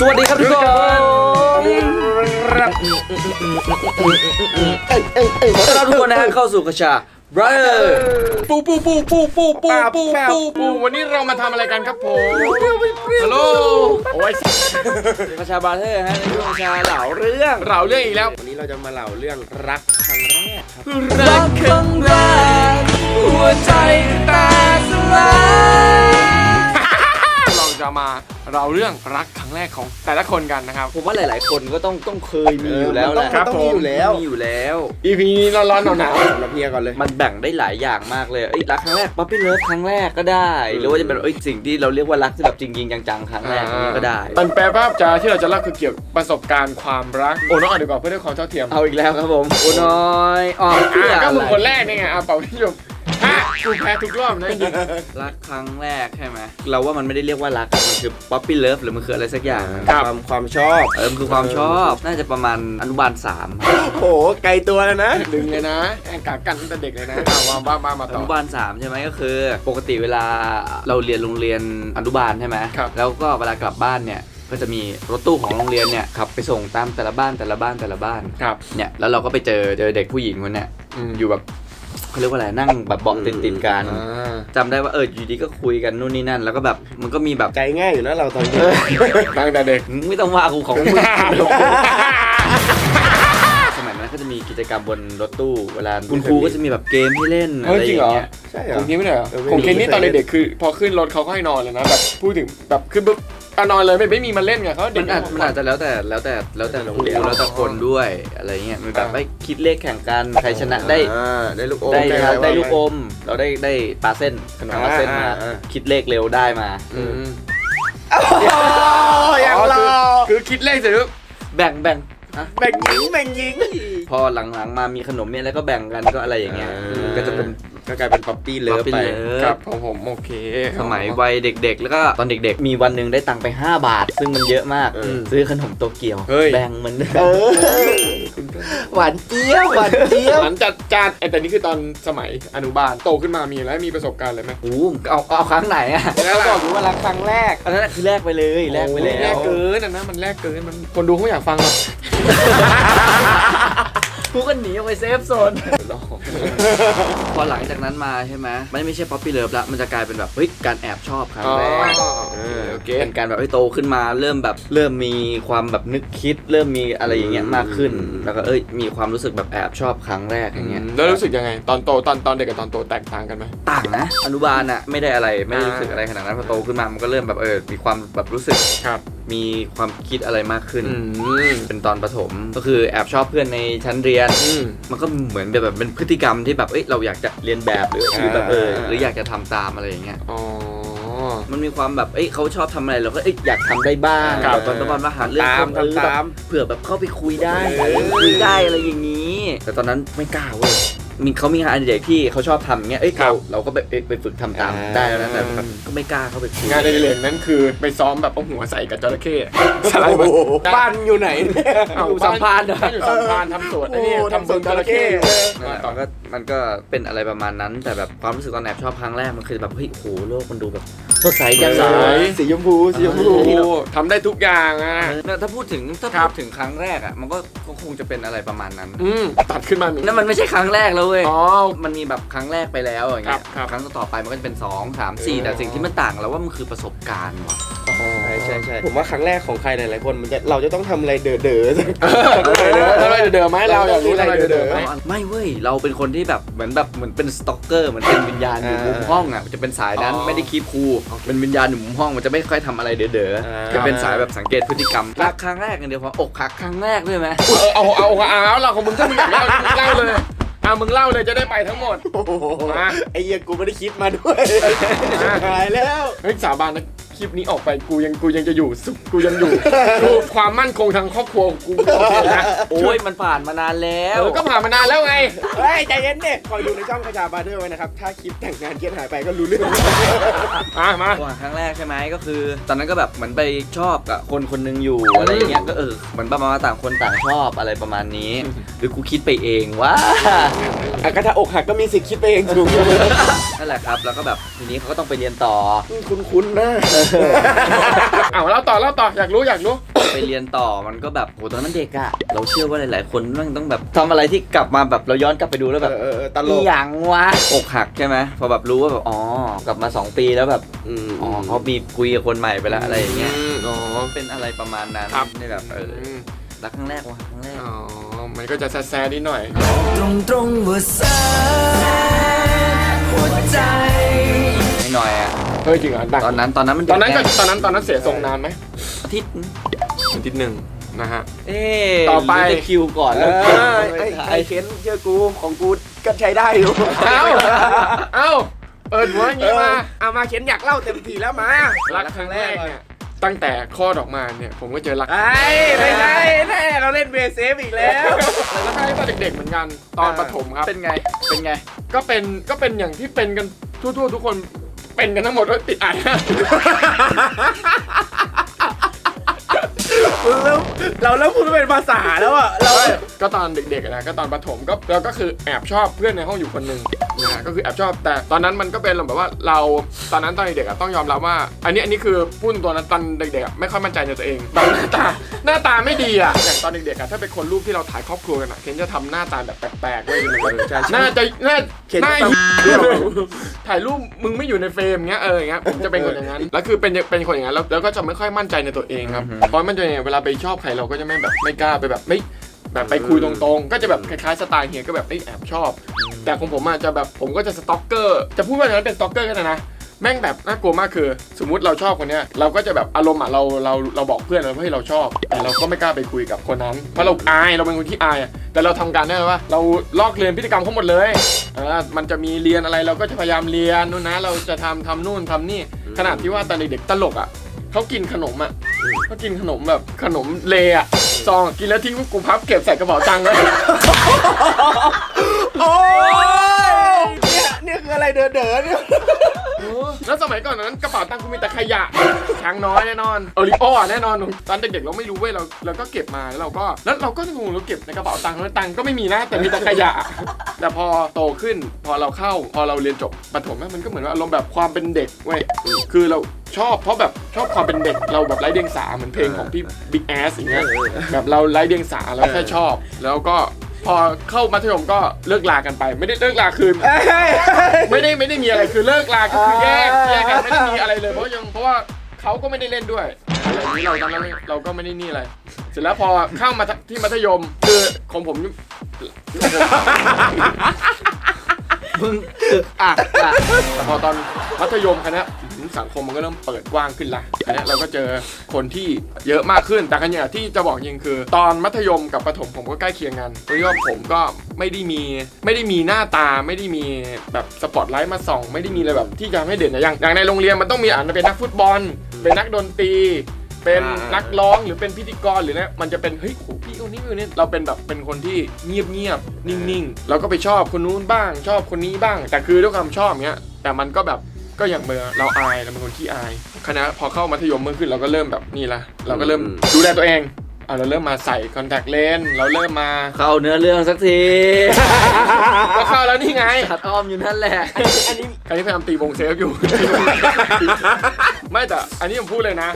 สวัสดีครับทุกคนครับขอต้อนรับทุกคนนะฮะเข้าสู่กระชา Brother ปูปูปูปูปูปูปูปูปูวันนี้เรามาทำอะไรกันครับผมฮัลโหลโอ้ยกระชา Brother ฮะในช่วงกระชาเหล่าเรื่องเราเรื่องอีกแล้ว วันนี้เราจะมาเล่าเรื่องรักครั้งแรกครับรักครั้งแรกหัวใจแตกสลายเรา จะมาเราเรื่องรักครั้งแรกของแต่ละคนกันนะครับ ผมว่าหลาย ๆ คนก็ต้องต้องเคยมีอยู่แล้วแหละครับต้องผมมีอยู่แล้วมีอยู่แล้ว EP นี้ร้อนๆหนาวเราเพียก่อนเลย มันแบ่งได้หลายอย่างมากเลยเอ้ยรักครั้งแรกป๊อปปี้เลิฟครั้งแรกก็ได้ หรือว่าจะเป็นเอ้ยสิ่งที่เราเรียกว่ารักที่แบบจริงๆจังๆครั้งๆแรกนี่ก็ได้ มันแปลภาพจะที่เราจะเล่าคือเกี่ยวกับประสบการณ์ความรักโอ้น้องอ่านดีกว่าเพื่อได้ความเท่าเทียมเอาอีกแล้วครับผมโอ้น้อยอ๋อเพื่ออะก็อะมึงไรคนแรกนี่ไงอะเป่าพี่ชม ฮะกูแพ้ทุกรอบนะจริงรักครั้งแรกใช่ไหมเราว่ามันไม่ได้เรียกว่ารักอะมันคือป๊อปปี้เลิฟหรือมันคืออะไรสักอย่างความความชอบเออมันคือความชอบน่าจะประมาณอนุบาลสามโอ้โหไกลตัวแล้วนะดึงเลยนะแองกากันตั้งแต่เด็กเลยนะอะวางบ้าบ้ามาอต่อนุบาลสามใช่ไหมก็คือ ปกติเวลาเราเรียนโรงเรียนอนุบาลใช่ไหมครับแล้วก็เวลากลับบ้านเนี่ยก็จะมีรถตู้ของโรงเรียนเนี่ยขับไปส่งตามแต่ละบ้านแต่ละบ้านแต่ละบ้านครับเนี่ยแล้วเราก็ไปเจอเจอเด็กผู้หญิงคนเนี่ยอืมอยู่แบบ เขาเรียกว่าอะไรนั่งแบบเบาะติดติดๆกันอ่าจำได้ว่าเอออยู่ดีก็คุยกันนู่นนี่นั่น แล้วก็แบบมันก็มีแบบ ใจง่ายอยู่นะเราตอนนี้ตั้งแต่เด็ก ไม่ต้องว่ากูของมึง สมัยนั้นก็จะมีกิจกรรมบนรถตู้เวลาคุณครูก็จะมีแบบเกมให้เล่นเฮ้อะไรยอจริงเหรย่าองเงี้ย ใช่เหรขอองเคนไม่ได้เหรอเออไม่ของเคนนี่ไม่ตอนเคยเล่นเด็กๆคือ พอขึ้นรถเขาก็ให้นอนเลยนะแบบพูดถึงแบบขึ้นปุ๊บ อะนอนเลยไม่ไม่มีมาเล่นไงเขาเด็มักนอาจมันอาจจะแล้วแต่แล้วแต่แล้วแต่ครูแล้วแต่คนด้วยอะไรเงี้ยมันแบบไม่คิดเลขแข่งกันใครชนะได้อ่าได้ลูกอมได้อะครับรได้วะลูกอมเราได้ได้ปลาเส้นขนมปลาเส้นมา อ่าอ่า คิดเลขเร็วได้มา อืมโอ้อย่างอ๋อเรา คือคือคิดเลขเสร็จปุ๊บแบ่งแบ่งอะแบ่งหญิงแบ่งหญิง พอหลังๆมามีขนมเนี่ยแล้วก็แบ่งกันก็อะไรอย่างเงี้ยอ่า ก็จะเป็น ก็กลายเป็นป๊อปปี้เลิฟป๊อปปี้ไปเลิฟครับของผมโอเคสมัยวัยเด็กๆ แล้วก็ตอนเด็กๆ มีวันหนึ่งได้ตังค์ไป 5 บาท ซึ่งมันเยอะมาก เออ ซื้อขนมโตเกียว เฮ้ย แบ่งเหมือนเดิเอมอหวานเจี๊ยบหวานเจี๊ยบหลังจากจานแต่นี่คือตอนสมัยอนุบาลโตขึ้นมามีแล้วมีประสบการณ์อะไรไหม โอ้โหเอาเอาครั้งไหนอะแล้วก็บอกอยู่ว่ารักครั้งแรก อันนั้นนะคือแรกไปเลยแรกไปแรแล้กวเกินอันนั้นมันแรกเกินมันคนดูเขาไม่อยากฟังหรอก กูก็หนีออกไปเซฟโซน พอหลังจากนั้นมาใช่ไหมมันไม่ใช่ป๊อปปี้เลิฟละมันจะกลายเป็นแบบเฮ้ยการแอบชอบครั้งอ๋อแรกโอเคโอเค เป็นการแบบเอ้ยโตขึ้นมาเริ่มแบบเริ่มมีความแบบนึกคิด เริ่มมีอะไรอย่างเงี้ยมากขึ้น แล้วก็เอ้ยมีความรู้สึกแบบแอบชอบครั้งแรกอย่างเงี้ย แล้วรู้สึกยังไง ตอนโตตอนตอนเด็กกับตอนโตแตกต่างกันไหม ต่างนะอนุบาลอะไม่ได้อะไรไม่ได้รู้สึกอ่าอะไรขนาดนั้นพอโตขึ้นมามันก็เริ่มแบบเออมีความแบบรู้สึกครับ มีความคิดอะไรมากขึ้น อืม เป็นตอนประถมก็คือแอบชอบเพื่อนในชั้นเรียน อืม มันก็เหมือนแบบเป็นพฤติกรรมที่แบบเอ้ยเราอยากจะเรียนแบบหรือหรือแบบเออหรืออยากจะทำตามอะไรอย่างเงี้ย อ๋อ มันมีความแบบ เอ้ยเขาชอบทำอะไรเราก็เอ้ยอยากทำได้บ้างครับแบบตอนตอนมาหาเรื่องตามคนเออตามแบบตามเผื่อแบบเข้าไปคุยได้หาเรื่องคุยได้อะไรอย่างนี้ แต่ตอนนั้นไม่กล้าเว้ย มีเขามีงานอดิเรกที่เขาชอบทำอย่างเงี้ยเอ้ยเราเราก็ไปไปไปฝึกทำตามได้แล้วนะแต่แบบก็ไม่กล้าเข้าไปคุยงานในเรียนนั้นคือไปซ้อมแบบเอาหัวใส่กับจระเข้สไลโอ้ด์โหมันบ้านอยู่ไหนเนี่ยเอยู่สัมภาษณ์เหรออยู่สัมภาษณ์ทำสวนไอ้นี่โอ้โหทำสวนทำสวนจระเข้จระเข้นั่นแหละมันก็มันก็เป็นอะไรประมาณนั้น แต่แบบความรู้สึกตอนแอบชอบครั้งแรกมันคือแบบเฮ้ยโหโลกมันดูแบบสดใสจังสเลดยใสสีชมพูสีชมพูโอ้โหทำได้ทุกอย่างอะเนี่ยถ้าพูดถึงถ้าครัพูบดถึงครั้งแรกอะมันก็ก็คงจะเป็นอะไรประมาณนั้นอืมตัดขึ้นมามีนั่นมันไม่ใช่ครั้งแรกแล้วเว้ยอ๋อ มันมีแบบครั้งแรกไปแล้วอย่างเงี้ยครับครับ ครั้งต่อไปมันก็จะเป็น 2 3เออ4แต่สิ่งที่มันต่างแล้วว่ามันคือประสบการณ์ว่ะ ใช่ใช่ใช่ผมว่าครั้งแรกของใครหลายๆคนมันจะเราจะต้องทำอะไรเด๋อเด๋อๆสักทำไมเดิมไหมเราอยากรู้ทำไมเดิมไหม ไม่เว้ย เราเป็นคนที่แบบเหมือนแบบเหมือนเป็นสต็อกเกอร์เหมือนเป็นวิญญาณอยู่มุมห้องอะจะเป็นสายนั้นอ๋อไม่ได้คีบครูเป็นวิญญาณอยู่มุมห้องมันจะไม่ค่อยทำอะไรเด๋ออ่า ๆจะเป็นสายแบบสังเกตพฤติกรรมรักครั้งแรกอย่างเดียวพออกหักครั้งแรกด้วยไหม เอาเอาเอาเอาเอาเราของมึงถ้ามึงอยากเล่ามึงเล่าเลย เอามึงเล่าเลยจะได้ไปทั้งหมด โอ้โหมา ไอ้เหี้ยกูไม่ได้คิดมาด้วย หายแล้ว เฮ้ยสาบานนะ คลิปนี้ออกไปกูยังกูยังจะอยู่สุขกูยังอยู่ กูความมั่นคงทางครอบครัวกูโอเคนะโอ้ยมันผ่านมานานแล้เอว อก็ผ่านมานานแล้วไง เฮ้ยใจเย็นเนี่ยคอยดูในช่องกระจาบาร์เดอร์ไว้นะครับ ถ้าคลิปแต่งงานเกียร์หายไปก็รู้เรื่อง อะมาก่อนครั้งแรกใช่ไหมก็คือ ตอนนั้นก็แบบเหมือนไปชอบกับคนคนหนึงอยู่อะไรอย่างเงี้ยก็เออเหมือนประมาณว่าต่างคนต่างชอบอะไรประมาณนี้ หรือกูคิดไปเองว่า อะก็ถ้าอกหักก็มีสิทธิ์คิดไปเองถูกนั่นแหละครับ แล้วก็แบบทีนี้เขาก็ต้องไปเรียนต่อ คุ้นๆนะเออเอาเล่าต่อเล่าต่ออยากรู้อยากรู้ ไปเรียนต่อมันก็แบบโหตอนนั้นเด็กอะเราเชื่อว่าหลาย ๆ คนมันต้องแบบทำอะไรที่กลับมาแบบเราย้อนกลับไปดูแล้วเอแบบอเออเออตลอีกหยังวะอกหักใช่ไหมพอแบบรู้ว่าแบบอ๋อกลับมา 2 ปีแล้วแบบอืมอ๋อเขามีคุยกับคนใหม่ไปแล้วอะไรอย่างเงี้ยมอ๋อ เป็นอะไรประมาณนั้นครับ นี่แบบเออมรักครั้งแรกวะครั้งแรก อ๋อ มันก็จะแซดๆนิดหน่อยตรงตรงๆว่าแสนหัวใจไม่หน่อยอะ เฮ้ยจริงเหรอดังตอนนั้นตอนนั้นมันตอนนั้นเด็ก็กตอนนั้นตอนนั้นเสียทรงนานไหมอาทิตย์อาทิตย์หนึ่งนะฮะ เอ๊ะต่อไปหรืจะคิวก่อนเอแล้วอไอ้ไอ้เคนเชื่อกูของกูก็ใช้ได้อยู่ เอ้า เอ้าเปิดหัวอย่างเองี้อมา เอามาเคนอยากเล่าเต็มทีแล้วมา รักครั้งแรกเนี่ยตั้งแต่คลอดออกมาเนี่ยผมก็เจอรักไอ้ไม่ใช่แน่เราเล่นเบสเซฟอีกแล้วรักครั้งแรกตอนเด็กๆเหมือนกันตอนประถมครับ เป็นไง เป็นไง ก็เป็นก็เป็นอย่างที่เป็นกันทั่วๆทุกคน เป็นกันทั้งหมดว่าติดไอเราเริ่มพูดไม่เป็นภาษาแล้วอะเราก็ตอนเด็กๆอะนะก็ตอนประถมก็เราก็คือแอบชอบเพื่อนในห้องอยู่คนหนึ่ง นะฮะก็คือแอบชอบ แต่ตอนนั้นมันก็เป็นแบบว่าเราตอนนั้นตอนเด็กๆอะต้องยอมรับว่า อันนี้อันนี้คือพูดตรงๆนะตอนเด็กๆอะไม่ค่อยมั่นใจในตัวเองแบบหน้าตาหน้าตาไม่ดีอะอย่างตอนเด็กๆอะถ้าเป็นคนรูปที่เราถ่ายครอบครัวกันอะเคนจะทำหน้าตาแบบแปลกๆเว้ยมันแบบน่าจะน่าเคนหน้าต้องเหี้ยถ่ายรูปมึงไม่อยู่ในเฟรมเงี้ยเอออย่างเงี้ยผมจะเป็นคนอย่างนั้น แล้วคือเป็นเป็นคนอย่างนั้นแล้วแล้วก็จะไม่ค่อยมั่นใจในตัวเองครับอือฮึเพราะมั่นใจเนี่ยเวลาไปชอบใครเราก็จะไม่แบบไม่กล้าไปแบบไม่ แบบไปคุยตรงๆ ก็จะแบบคล้ายๆสไตล์เฮียก็แบบเอ้ยแอบชอบ แต่ของผมอาจจะแบบผมก็จะสต็อกเกอร์ จะพูดว่าอย่างนั้นเป็นสต็อกเกอร์ก็ได้นะแม่งแบบน่ากลัวมากคือ สมมุติเราชอบคนเนี้ยเราก็จะแบบอารมณ์อะเราเราเราบอกเพื่อนเราว่าให้ยเราชอบ แต่เราก็ไม่กล้าไปคุยกับคนนั้นเพราะเราอายเราเป็นคนที่อายอะแต่เราทำการได้ไหมว่าเราลอกเรียนพฤติกรรมเขาหมดเลยเออมันจะมีเรียนอะไรเราก็จะพยายามเรียนนู่นนะ เราจะทำทำนู่นทำนี่ขนาดที่ว่าตอนเด็กๆตลกอะ เขากินขนมอะเขากินขนมแบบขนมเลอะซองกินแล้วทิ้งกูพับเก็บใส่กระเป๋าตังค์ไว้โอ้ยเนี่ยเนี่ยคืออะไรเด๋อเด๋อเนี่ยแล้วสมัยก่อนนั้นกระเป๋าตังค์กูมีแต่ขยะช้างน้อยแน่นอนโอริโอ้อะแน่นอนตอนเด็กๆเราไม่รู้เว้ยเราเราก็เก็บมาแล้วเราก็แล้วเราก็งงเราเก็บในกระเป๋าตังค์แล้วตังค์ก็ไม่มีนะแต่มีแต่ขยะ แต่พอโตขึ้นพอเราเข้า พอเราเรียนจบประถมอะมันก็เหมือนว่าอารมณ์แบบความเป็นเด็กเว้ยคือเรา ชอบเพราะแบบชอบความเป็นเด็กเราแบบไร้เดียงสาเหมือนเพลงของพี่บิ๊กแอสอย่างเงี้ยแบบเราไร้เดียงสาเราแค่ชอบ แล้วก็พอเข้ามัธยมก็เลิกลากันไป ไม่ได้เลิกลาคืนเอ้ยไม่ได้ไม่ได้มีอะไรคือเลิกลาก็คือแยกแยกกันไม่ได้มีอะไรเลยเพราะยังเพราะว่าเขาก็ไม่ได้เล่นด้วยอะไรอย่างนี้เราตอนนั้นเราก็ไม่ได้นี่อะไรเสร็จแล้วพอเข้ามาที่มัธยมคือของผมมึ งอึกอักอะแต่พอตอนมัธยมคณะสังคมมันก็เริ่มเปิดกว้างขึ้นละอันนี้เราก็เจอคนที่เยอะมากขึ้นแต่กันอย่างที่จะบอกจริงคือ ตอนมัธยมกับประถมผมก็ใกล้เคียงกันเพราะว่าผมก็ไม่ได้มีไม่ได้มีหน้าตาไม่ได้มีแบบสปอตไลท์มาส่อง ไม่ได้มีอะไรแบบที่จะให้เด่นนะอย่างอย่างในโรงเรียนมันต้องมีอ่านเป็นนักฟุตบอล เป็นนักดนตรี เป็นนักร้องหรือเป็นพิธีกรหรือเนี่ยมันจะเป็นเฮ้ยโหพี่คนนี้คนนี้เราเป็นแบบเป็นคนที่เงียบเงียบๆนิ่งๆเราก็ไปชอบคนนู้นบ้าง ชอบคนนี้บ้าง แต่คือด้วยความชอบเนี้ยแต่มันก็แบบก็อย่างเมื่อเราอายเราเป็นคนที่อายคณะพอเข้ามัธยมเมื่อขึ้นเราก็เริ่มแบบนี่ละเราก็เริ่มดูแลตัวเองอะเราเริ่มมาใส่คอนแทคเลนส์เราเริ่มมาเข้าเนื้อเรื่องสักทีก็เข้าแล้วนี่ไงขัดอ้อมอยู่นั่นแหละอันนี้คราวนี้พยายามตีวงเซฟอยู่ ไม่แต่อันนี้ผมพูดเลยนะ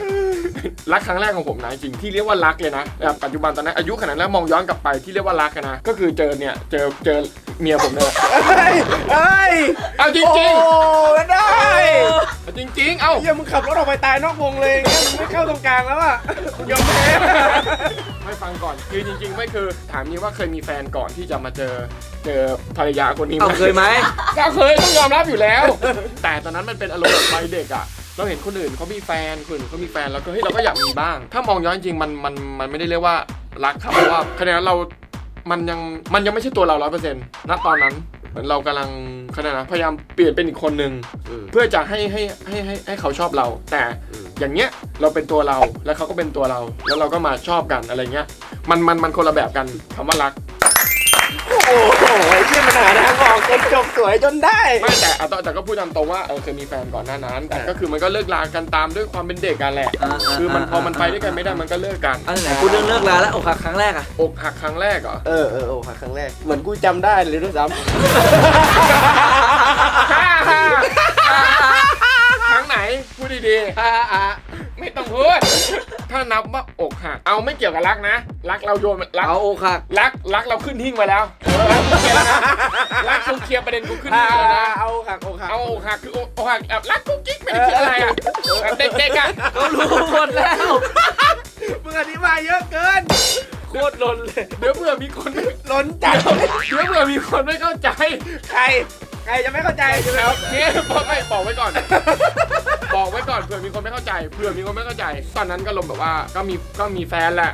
รักครั้งแรกของผมนะจริงที่เรียกว่ารักเลยนะแบบปัจจุบันตอนนั้นอายุขนาดนั้นมองย้อนกลับไปที่เรียกว่ารักอะนะก็คือเจอเนี่ยเจอเจอเมียผมเนี่ยเอ้ยเอ้ยเอาจริงโอ้ไม่ได้ๆเอาจริงๆเอ้าเฮียมึงขับรถออกไปตายนอกวงเลยอย่างเงี้ยมึงไม่เข้าตรงกลางแล้วอะมึงยอมแพ้ไม่ฟังก่อนคือจริง ๆ ไม่คือถามนี้ว่าเคยมีแฟนก่อนที่จะมาเจอเจอภรรยาคนนี้ไหเอามเคยไหมก็เคยต้องยอมรับอยู่แล้ว แต่ตอนนั้นมันเป็นอารมณ์แบบวัยเด็กอะ เราเห็นคนอื่นเขามีแฟนคนอื่นเขามีแฟนแล้วก็เฮ้ยเราก็อยากมีบ้าง ถ้ามองย้อนจริงมันมันมันไม่ได้เรียกว่ารักครับเพราะว่าคะแนนเรามันยังมันยังไม่ใช่ตัวเราร้อยเปอร์เซ็นต์ณตอนนั้นเหมือนเรากำลังคะแนนนะพยายามเปลี่ยนเป็นอีกคนหนึ่งเพื่อจะให้ให้ให้ให้ให้เขาชอบเรา แต่อย่างเงี้ยเราเป็นตัวเราแล้วเขาก็เป็นตัวเรา แล้วเราก็มาชอบกันอะไรเงี้ยมันมันมันคนละแบบกันคำว่ารัก โอ้โหเฮียมันหาทางออกจนจบสวยจนได้ ไม่แต่เอาแต่แต่ก็พูดตามตรงว่าเออเคยมีแฟนก่อนหน้านั้น แต่ก็คือมันก็เลิกลากันตามด้วยความเป็นเด็กกันแหละ อ่าๆคือมันพอมันไปด้วยกันไม่ได้มันก็เลิกกันอันไหนพูดเรื่องเลิกลาแล้วอกหักครั้งแรกอะอกหักครั้งแรกเหรอ เออเออโอ้ครั้งแรก เหมือนกูจำได้เลยด้วยซ้ครั้งไหนพูดดีๆอ่าอ่าไม่ต้องพูด ถ้านับว่าอกหักเอาไม่เกี่ยวกับรักนะ รักเราโยนรักเอาโอคักรักรักเราขึ้นหิ้งไปแล้วเออรักกูเคลียร์แล้วนะรักกูเคลียร์ประเด็นกูขึ้นอ่าหิ้งแล้วนะ เอาหักเอาหักเอาอกหักคืออกหักแบบรักกุ๊กกิ๊กไม่ได้คิดอะไรอะแบบเด็กๆอะก็รู้หมดแล้วมึงอธิบายเยอะเกินโคตรลนเลยเดี๋ยวเผื่อมีคนไม่ล้นจัดเดี๋ยวเผื่อมีคนไม่เข้าใจ ใคร ใครจะไม่เข้าใจใช่ไหมครับเนี่ยบอกไม่บอกไว้ก่อน บอกไว้ก่อนเผื่อมีคนไม่เข้าใจเผื่อมีคนไม่เข้าใจ ตอนนั้นก็ลมแบบว่าก็มีก็มีแฟนแหละ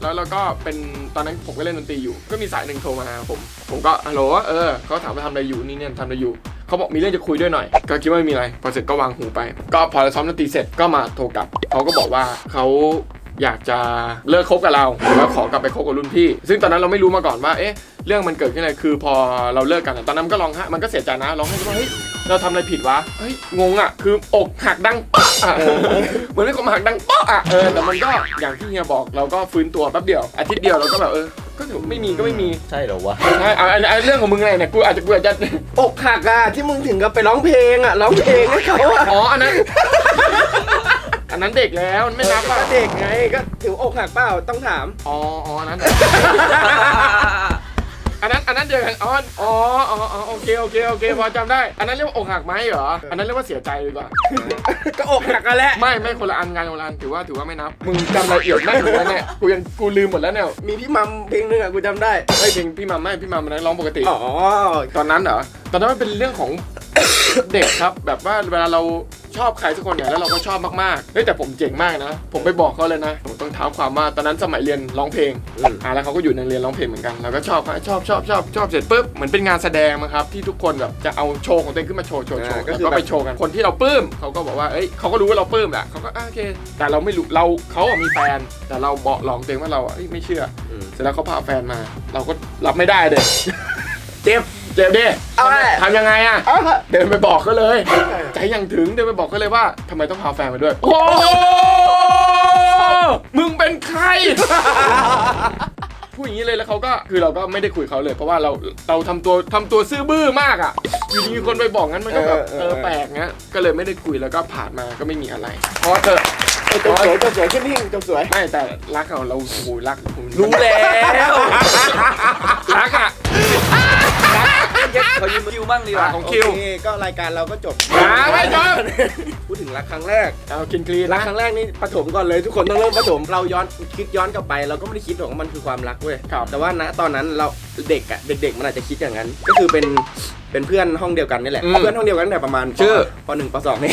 แล้วแล้วก็เป็นตอนนั้นผมก็เล่นดนตรีอยู่ ก็มีสายหนึ่งโทรมาผม ผมก็ฮัลโหลเออเขาถามว่าทำอะไรอยู่นี่เนี่ยทำอะไรอยู่เขาบอกมีเรื่องจะคุยด้วยหน่อย ก็คิดว่าไม่มีอะไรพอเสร็จก็วางหูไป ก็พอเราซ้อมดนตรีเสร็จก็มาโทรกลับเขาก็บอกว่าเขาอยากจะเลิกคบกับเราแล้วขอกลับไปคบกับรุ่นพี่ ซึ่งตอนนั้นเราไม่รู้มาก่อนว่า เอ๊ะ เรื่องมันเกิดขึ้นอะไร คือพอเราเลิกกัน ตอนนั้นก็ร้องไห้ มันก็เสียใจนะ ร้องไห้ว่าเฮ้ย เราทำอะไรผิดวะเฮ้ยงงอะ คือ อกหักดังป๊อกอะเหมือนไม่อกหักดังป๊อกอะเออแต่มันก็อย่างที่เฮียบอกเราก็ฟื้นตัวแป๊บเดียวอาทิตย์เดียวเราก็แบบเออก็ถือไม่มีก็ไม่มีใช่เหรอวะใช่เอาอันอันเรื่องของมึงไงเนี่ยกูอาจจะกูอาจจะอกหักอะที่มึงถึงกับไปร้องเพลงอะร้องเพลงให้เขาอะอ๋ออันนั้น อันนั้นเด็กแล้วมันไม่นับอะก็เด็กไงก็ถืออกหักเปล่าต้องถามอ๋ออ๋ออันนั้น อันนั้นอันนั้นเดียวกันอ๋ออ๋ออ๋ออ๋อโอเคโอเคโอเคพอจำได้ อันนั้นเรียกว่าอกหักไหมเหรออันนั้นเรียกว่าเสียใจดีกว่าก็อกหักกันแหละไม่ไม่คนละอันงานคนละอันถือว่าถือว่าไม่นับมึงจำรายละเอียดแม่งหมดแล้วเนี่ยกูยังกูลืมหมดแล้วเนี่ยมีพี่มัมเพลงหนึงอะกูจำได้ไม่เพลงพี่มัมไม่พี่มัมมันร้องปกติอ๋อตอนนั้นเหรอตอนนั้นมันเป็นเรื่องของเด็กครับแบบว่าเวลาเรา ชอบใครสักคนเนี่ยแล้วเราก็ชอบมากๆเฮ้ยแต่ผมเจ๋งมากนะ ผมไปบอกเขาเลยนะผมต้องเท้าความว่าตอนนั้นสมัยเรียนร้องเพลงอืมอ่าแล้วเขาก็อยู่ในเรียนร้องเพลงเหมือนกันเราก็ชอบเขาชอบชอบชอบชอบเสร็จปุ๊บเหมือนเป็นงานแสดงมั้งครับที่ทุกคนแบบจะเอาโชว์ของตัวเองขึ้นมาโชว์โชว์โชว์อ่าก็แล้วคือก็แบบไปโชว์กันคนที่เราปลื้มเขาก็บอกว่าเอ้ยเขาก็รู้ว่าเราปลื้มแหละเขาก็อะโอเค แต่เราไม่รู้เราเขาอะมีแฟนแต่เราบอกหลอกตัวเองว่าเราอะเอ้ยไม่เชื่ออืมเสร็จแล้วเขาพาแฟนมา เราก็รับไม่ได้เลยเจ็บ เจ็บดิเอาแหละทำยังไงอะเอาเดินไปบอกเขาเลย ใจยังถึงเดินไปบอกเขาเลยว่าทำไมต้องพาแฟนมาด้วย โอ้มึงเป็นใคร พูดอย่างนี้เลยแล้วเขาก็คือเราก็ไม่ได้คุยเขาเลย เพราะว่าเราเราทำตัวทำตัวซื่อบื้อมากอะอยู่ดีมีคนไปบอกงั้นมันก็แบบเออเอเอออ แปลกเงี้ยก็เลยไม่ได้คุยแล้วก็ผ่านมาก็ไม่มีอะไรเพราะเธอจบสวยจบสวยขึ้นหิ้งจบสวย ไม่แต่รักเราเราโอ้โหรักรู้แล้ว รักอะ เขายืมคิวบ้างดีกว่าของคิวโอเคก็รายการเราก็จบอย่าไม่จบ พูดถึงรักครั้งแรกเอากินคลีนรักนะครั้งแรกนี่ปฐมก่อนเลยทุกคนต้องเริ่มปฐมเราย้อนคิดย้อนกลับไป เราก็ไม่ได้คิดหรอกว่ามันคือความรักเว้ยครับ แต่ว่าณตอนนั้นเราเด็กอะเด็ก ๆ มันอาจจะคิดอย่างนั้น ก็คือเป็นเป็นเพื่อนห้องเดียวกันนี่แหละ อืมเพื่อนห้องเดียวกันตั้งแต่ประมาณชื่อปหนึ่งปสองนี่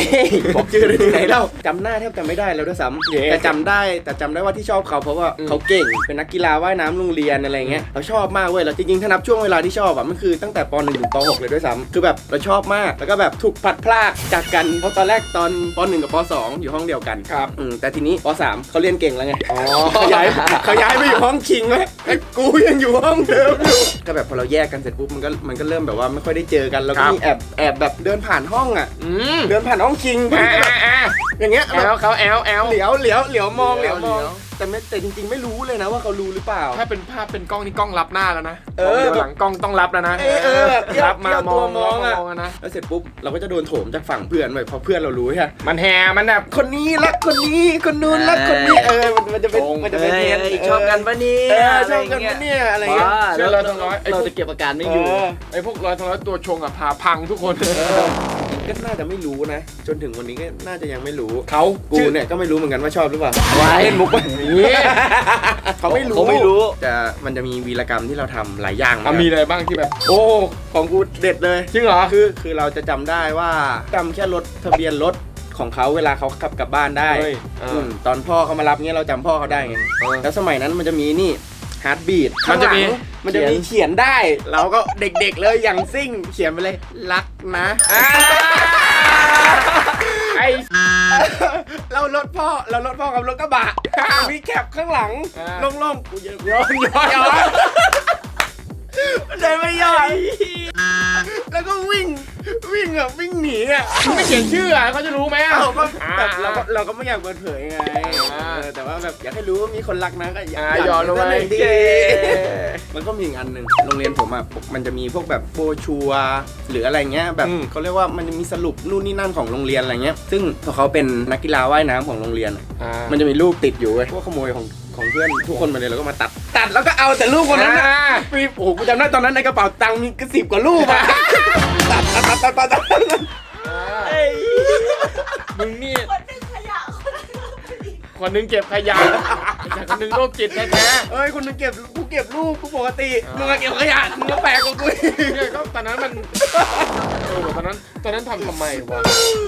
บอกชื่อได้ที่ไหนเล่าจำหน้าแทบจำไม่ได้แล้วด้วยซ้ำเย้แต่จำได้แต่จำได้ว่าที่ชอบเขาเพราะว่าอืมเขาเก่งเป็นนักกีฬาว่ายน้ำโรงเรียนอะไรเงี้ยเราชอบมากเว้ยแล้วจริงๆถ้านับช่วงเวลาที่ชอบอะมันคือตั้งแต่ปหนึ่งถึงปหกเลยด้วยซ้ำคือแบบเราชอบมาก แล้วก็แบบถูกพลัดพรากจากกัน เพราะตอนแรกตอนปหนึ่งกับปสองอยู่ห้องเดียวกันครับ อืมแต่ทีนี้ปสามเขาเรียนเก่งแล้วไงอ๋อเขาย้ายเขาย้ายไปอยู่ห้องคิงไหมไอ้กูยังอยู่ห้องเดิมอยู่ก็แบบพอเราแยกกันเสร็จปุ๊บมันก็มันก็เริ่มแบบว่าไม่ค่อยได้เจอกันแล้วก็ครับมีแอบแอบแบบเดินผ่านห้องอะ อืมเดินผ่านห้องคิงอ่าอ่าอ่า อย่างเงี้ยแอลเขาแอลแอลเหลียวเหลียวเหลียวมองเหลียวมองเหลียวแต่ไม่แต่จริงๆไม่รู้เลยนะว่าเขารู้หรือเปล่า ถ้าเป็นภาพเป็นกล้องนี่กล้องรับหน้าแล้วนะเออดี๋ยวหลังกล้องต้องรับแล้วนะเออเออแบบเอี้ยวรับมาเอี้ยวมตัอวงมองอะ มองอะนะแล้วเสร็จปุ๊บเราก็จะโดนโถมจากฝั่งเพื่อนไปเพราะเพื่อนเรารู้ใช่ไหมมันแห่มันแบบ คนนี้รักคนนี้คนนู้นรักคนนี้เออมันมันจะเป็นโกงมันจะเอ้เป็นยเนียนเอ้ยชอบกันปะเนี่ยเอออะไรชอบกันเงี้ยปะเนี่ยอะไรเงี้ยว้าเชื่อเราทั้งร้อยไอ้พวกเราจะเก็บอาการไม่อยู่ เออ ไอ้พวกร้อยทั้งร้อยตัวชงอะพาพังทุกคน ก็น่าจะไม่รู้นะ จนถึงวันนี้ก็น่าจะยังไม่รู้เขากูเนี่ยก็ไม่รู้เหมือนกันว่าชอบหรือเปล่าไว้เล่นมุกไปนี่เขาไม่รู้เขาไม่รู้จะมันจะมีวีรกรรมที่เราทำหลายอย่างอะมีอะไรบ้างที่แบบ โอ้ ของกูเด็ดเลย จริงเหรอ คือคือเราจะจำได้ว่าจำแค่รถทะเบียนรถของเขาเวลาเขาขับกลับบ้านได้เฮ้ยเออมตอนพ่อเขามารับเงี้ยเราจำพ่อเขาได้ไงเออแล้วสมัยนั้นมันจะมีนี่ ฮาร์ดบีดมันจะมีมันจะมีเขียนได้ เราก็เด็กๆเลยอย่างซิ่ง เขียนไปเลยรักนะอ่าไอ้เรารถพ่อเรารถพ่อกับรถกระบะมีแคปข้างหลังอ่าโล่งๆกูเยอะย้อนย้อนย้อน เดินไม่ย่อยแล้วก็วิ่งวิ่งอะวิ่งหนีอะไม่เขียนชื่ออะเขาจะรู้ไหมอะเราก็อ่าแบบเราก็เราก็ไม่อยากเปิดเผยไงอ่าเออแต่ว่าแบบอยากให้รู้ว่ามีคนรักนะก็อยากอ่าอยากย้อนลงไปให้ดีมันก็มีอีกอันหนึ่งโรงเรียนผมอะมันจะมีพวกแบบโบชัวร์หรืออะไรเงี้ยแบบอืม เขาเรียกว่ามันจะมีสรุปนู่นนี่นั่นของโรงเรียนอะไรเงี้ย ซึ่งพอเขาเป็นนักกีฬาว่ายน้ำของโรงเรียนอะอ่ามันจะมีรูปติดอยู่เว้ยพวกขโมยของของเพื่อนทุกคนมาเลยแล้วก็มาตัด ตัดแล้วก็เอาแต่รูปคนนั้นนะอ่ามีโอ้โหกูจำได้ตอนนั้นในกระเป๋าตังค์มีกระสิบกว่ารูปอะตัดตัดตัดตัดตัดตัดมึงนี่คนหนึ่งขยะคนหนึ่งเอาไปอีกคนหนึงเก็บขยะแต่คนหนึงโรคจิตแท้เอ้ยคนนึงเก็บกูเก็บรูปกูปกติมึงก็เก็บขยะมึงก็แปลกกว่ากูอีกๆเนี่ยก็ตอนนั้นมันเออตอนนั้นตอนนั้นทำทำไมวะ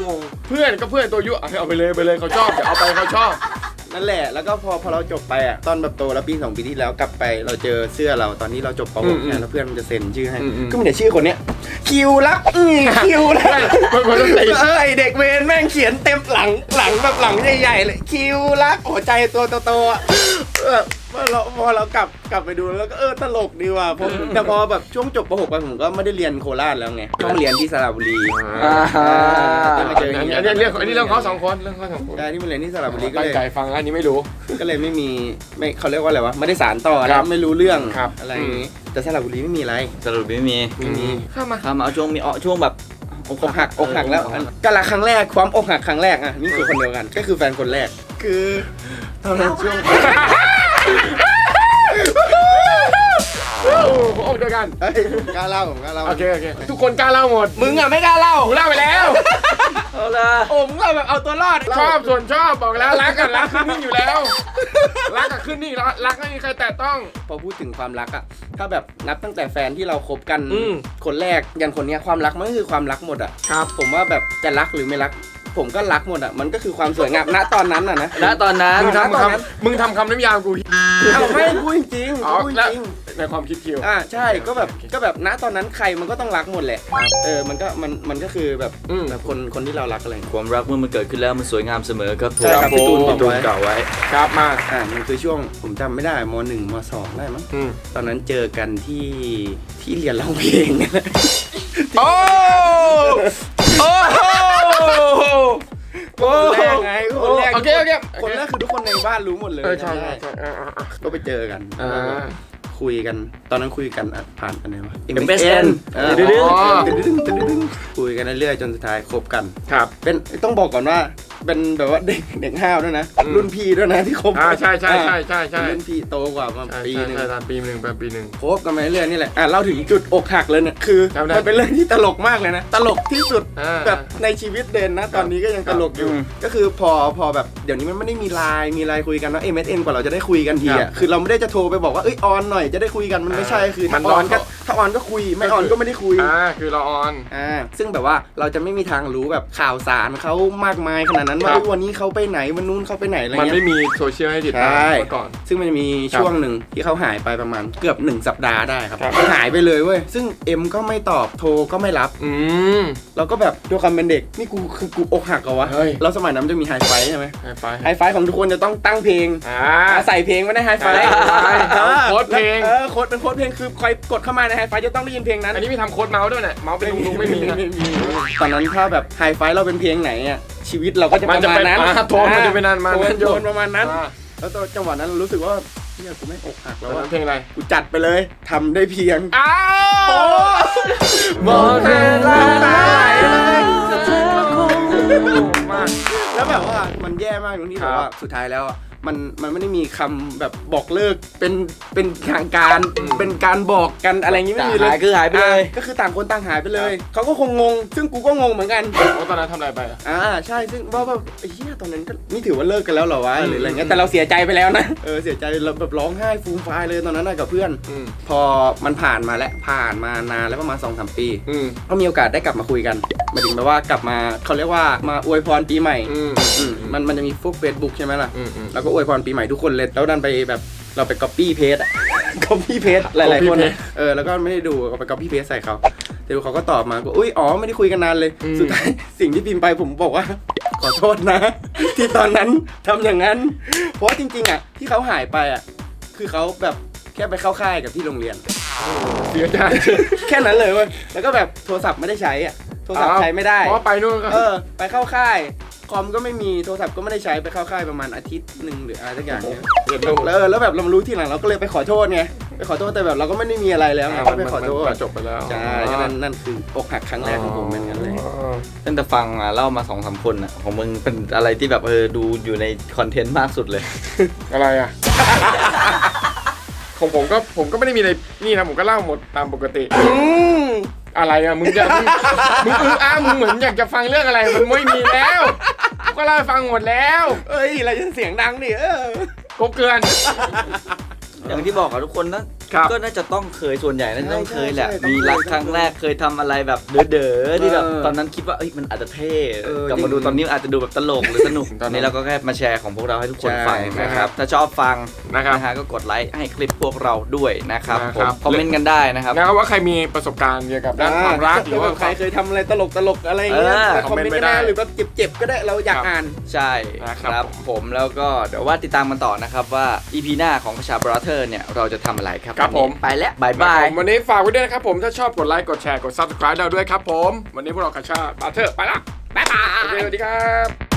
งงเพื่อนก็เพื่อนตัวยุเอาเอาไปเลยไปเลยเขาชอบเดี๋ยวเอาไปเขาชอบ นั่นแหละ แล้วก็พอพอเราจบไปอะ ตอนแบบโตแล้วปีสองปีที่แล้วกลับไป เราเจอเสื้อเราตอนนี้เราจบปอืม .6 เนี่ยแล้วเพื่อนมันจะเซ็นชื่อให้ อืมอืม ก็มีแต่ชื่อคนเนี้ย คิวรักอืมคิวรักมันมันต้องตีเออไอเด็กเวรแม่งเขียนเต็มหลังหลังแบบหลังใหญ่ๆเลย คิวรักหัวใจตัวโตๆอะเออ พอเราพอเรากลับกลับไปดูแล้วก็เออตลกดีว่ะผมแต่พอแบบช่วงจบป .6 ไปผมก็ไม่ได้เรียนโคราชแล้วไงต้องเรียนที่สระบุรีอ่าฮะต้องมาเจออัอนย่างนี้เงี้ยอันนี้เรื่องอันนี้เรื่องเขาสองคนเรื่องเขาสองคนใช่ที่มาเรียนที่สระบุรีก็ตั้เลงยใจฟังอันนี้ไม่รู้ ก็เลยไม่มีไม่เขาเรียกว่าอะไรวะไม่ได้สารต่อครันะบไม่รู้เรื่องครับ อะไรอย่างงี้แต่สระบุรีไม่มีอะไรสรุปไม่มีไม่มีข้ามมาทำเอาช่วงมีอ้อช่วงแบบอกหักอกหักแล้วก็รักครั้งแรกความอกหักครั้งแรกอะนี่คือคนเดียวกัน ก็คือแฟนคนแรก คือตอนนั้นช่วง ผมออกด้วยกัน เฮ้ยผมกล้าเล่าผมกล้าเล่าโอเคโอเคทุกคนกล้าเล่าหมด มึงอะไม่กล้าเล่าผมเล่าไปแล้วเอาละโอ้มึงเล่าแบบเอาตัวรอด ชอบส่วนชอบบอกแล้วรักกันรักขึ้นนี่อยู่แล้ว รักกับขึ้นนี่รักรักไม่มีใครแตะต้อง พอพูดถึงความรักอะถ้าแบบนับตั้งแต่แฟนที่เราคบกันอืมคนแรกยันคนเนี้ยความรักมันก็คือความรักหมดอะครับ ผมว่าแบบจะรักหรือไม่รัก ผมก็รักหมดอะมันก็คือความสวยงามณตอนนั้นอะนะ ณตอนนั้นมึงทำตอนนั้นคำมึงทำคำน้ำยากูเอาไม่พูดจริงๆอ๋อพูดแล้วจริงในความคิดคิวอ่าใช่ก็แบบก็แบบณตอนนั้นใครมันก็ต้องรักหมดแหละเออมันก็มันมันก็คือแบบอืมแบบคนคนที่เรารักอะไรอย่างเงี้ย ความรักเมื่อมันเกิดขึ้นแล้วมันสวยงามเสมอครับผมใช่ครับพี่ตูนบอกไว้พี่ตูนกล่าวไว้ ครับมา อ่ามันคือช่วงผมจำไม่ได้มหนึ่งมสองได้มั้งอืม ตอนนั้นเจอกันที่ที่เรียนร้องเพลง โอ้ คโอเคคนแรกคือทุกคนในบ้านรู้หมดเลยเออใช่จำใช่ได้ใช่อ่าอ่าอ่าก็ไปเจอกัน อ่า คุยกัน ตอนนั้นคุยกันอะผ่านกันไหนวะ MSN เออดึ๊ดอ๋อตึ๊ดดึ๊ดตึ๊ดดึ๊ดคุยกันเรื่อยๆจนสุดท้ายคบกัน ครับ เป็นต้องบอกก่อนว่าเป็นแบบว่าเด็กเด็กห้าวด้วยนะอืมรุ่นพี่ด้วยนะที่คบอ่าใช่ใช่ใช่ใช่ใช่เป็นรุ่นพี่โตกว่ามาใช่ปีใช่หนึงใช่ตอนปีหนึ่งปีหนึ่งคบกันมาเรื่อยๆนี่แหละอะเล่าถึงจุดอกหักเลยเนี่ยคือจำได้มันเป็นเรื่องที่ตลกมากเลยนะ ตลกที่สุดอ่าแบบในชีวิตเดนนะ ตอนนี้ก็ยังตลกอยู่อืมก็คือพอพอแบบเดี๋ยวนี้มันไม่ได้มีไลน์มีไลน์คุยกันว่าเอ็มเอสเอ็นกว่าเราจะได้คุยกันทีครัอะบคือเราไม่ได้จะโทรไปบอกว่าเอ้ยออนหน่อยจะได้คุยกันมันไม่ใช่คือมัถ้านออนก็รอถ้าออนก็คุยไม่ออนก็ไม่ได้คุยอ่าคือเราออนอ่าซึ่งแบบว่าเราจะไม่มีทางรู้แบบข่าวสารเขามากมายขนาดนั้นว่าครับเอ้ยวันนี้เขาไปไหนวันนู้นเขาไปไหนอะไรมันเงี้ไม่ยมีโซเชียลให้ติดตามใช่เมื่อก่อน ซึ่งมันจะมีครับช่วงหนึ่งที่เขาหายไปประมาณเกือบหนึ่งสัปดาห์ได้ครับครับหายไปเลยเว้ยซึ่งเอ็มก็ไม่ตอบโทรก็ไม่รับอืมเราก็แบบด้วยความเป็นเด็กนี่กูคือกูอกหักเหรอวะเฮ้ย แล้วสมัยนั้นมันจะมีไฮไฟใช่ไหมไปไปไฮไฟของทุกคนจะต้องตั้งเพลงอ่า ใส่เพลงไม่ได้ไฮไฟใช่ใช่ออโค้ดเพลง เออโค้ดเป็นโค้ดเพลงคือใครกดเข้ามาในไฮไฟจะต้องได้ยินเพลงนั้น อันนี้มีทำโค้ดเมาส์ด้วยเนี่ยเมาส์เป็นลุงๆไม่มีนะ ตอนนั้นถ้าแบบไฮไฟเราเป็นเพลงไหนอะชีวิตเราก็จะปมันระจะมาณเป็นนั้นอ่าโทนมันจะเป็นนั้นมาโทนนั้นอยู่โทนประมาณนั้น อ่า แล้วตอนจังหวะนั้นเรารู้สึกว่า เนี่ยกูไม่อกหักแล้แล้ววนั้ว่ะนเพลงอะไรกูจัดไปเลยทำได้เพียงอ้าวหมดเวลาตายมากแล้วแบบว่ามันแย่มากตรงที่ครัแบบบว่าสุดท้ายแล้วอะ มันมันไม่ได้มีคำแบบบอกเลิกเป็นเป็นทางการอืมเป็นการบอกกันอะไรอย่างงี้ไม่มีเลย หายคือหายไปเลย อะก็คือต่างคนต่างหายไปเลย เขาก็คงงง ซึ่งกูก็งงเหมือนกันโอ้ตอนนั้นทำอะไรไปอะอ่าใช่ซึ่งว่าว่าไอ้เหี้ยตอนนั้นก็นี่ถือว่าเลิกกันแล้วเหรอวะอืมหรืออะไรเงี้ยแต่เราเสียใจไปแล้วนะเออเสียใจเราแบบร้องไห้ฟูมฟายเลยตอนนั้นน่ะกับเพื่อน อืม พอมันผ่านมาแล้วผ่านมานานแล้วประมาณ2อสปีอืมก็มีโอกาสได้กลับมาคุยกันหมายถึงแบบว่ากลับมาเขาเรียกว่ามาอวยพรปีใหม่อืมอืมมันมันจะมีฟุกเฟซบุ๊กใช่ไหมล่ะ อืมอืม แล้วก็อวยพรปีใหม่ทุกคนเลยแล้วดันไปแบบเราไป copy paste อะ copy paste หลายๆคน copy อะ paste เออแล้วก็ไม่ได้ดูก็ไป copy paste ใส่เขาเดี๋ยวเขาก็ตอบมาก็อุ้ยอ๋อไม่ได้คุยกันนานเลยอืมสุดท้ายสิ่งที่พิมพ์ไปผมบอกว่า ขอโทษนะ ที่ตอนนั้นทำอย่างนั้น เพราะว่าจริงๆอะที่เขาหายไปอะคือเขาแบบแค่ไปเข้าค่ายกับที่โรงเรียนเสียใจแค่นั้นเลยเว้ยแล้วก็แบบโทรศัพท์ไม่ได้ใช้อะโทรศัพท์ใช้ไม่ได้เพราะว่าไปนู่นก็เออ ไปเข้าค่าย คอมก็ไม่มีโทรศัพท์ก็ไม่ได้ใช้ไปเข้าค่ายประมาณอาทิตย์หนึ่งหรืออะไรสักอย่างเนี้ยเดี๋ยวดูแล้วเออแล้วแบบเรามารู้ทีหลังเราก็เลยไปขอโทษไงไปขอโทษแต่แบบเราก็ไม่ได้มีอะไรแล้วไงก็ไปขอโทษมันจบไปแล้วใช่ก็นั่นนั่นคืออกหักครั้งแรกของผมเหมือนกันเลยตั้งแต่ฟังมาเล่ามาสองสามคนอะของมึงเป็นอะไรที่แบบเออดูอยู่ในคอนเทนต์มากสุดเลย อะไรอะ ของผมก็ผมก็ไม่ได้มีอะไรนี่นะผมก็เล่าหมดตามปกติ อืม อะไรอะมึงจะมึงมึงอื้ออ้ามึงเหมือนอยากจะฟังเรื่องอะไรมันไม่มีแล้วกูก็เล่าให้ฟังหมดแล้วเอ้ยอะไรจะเสียงดังดิเออ ครบเกลือนอย่างที่บอกกับทุกคนนะ ครับก็น่าจะต้องเคยส่วนใหญ่น่าจะต้องเคยแหละ ใช่ใช่มีรักครั้งแรกเคยทำอะไรแบบเด๋อๆที่แบบเออตอนนั้นคิดว่าเอ้ยมันอาจจะเท่เออกลับมาดูจริงตอนนี้อาจจะดูแบบตลกหรือสนุกตอนนั้นนี่เราก็แค่มาแชร์ของพวกเราให้ทุกคนใช่ฟังนะครับถ้าชอบฟังนะครับ นะฮะก็กดไลค์ให้คลิปพวกเราด้วยนะครับนะผคมรับคอมเมนต์กันได้นะครับ นะครับว่าใครมีประสบการณ์เกี่ยวกับด้านความรักหรือว่า ใครเคยทำอะไรตลกตลกๆอะไรอย่างเงี้ยเออ คอมเมนต์ไม่ได้หรือแบบเจ็บๆก็ได้เราอยากอ่าน ใช่นะครับครับผมผมแล้วก็เดี๋ยวว่าติดตามกันต่อนะครับว่า EP หน้าของกระชาบราเธอร์เนี่ยเราจะทำอะไรครับครับวันนี้ผม ไปแล้วบายบาบายยวันนี้ฝากไว้ด้วยนะครับผมถ้าชอบกดไลค์กดแชร์กด subscribe เราด้วยครับผม วันนี้พวกเราคาชาบาเทอร์ไปละบ๊ายบายสวัสดีครับ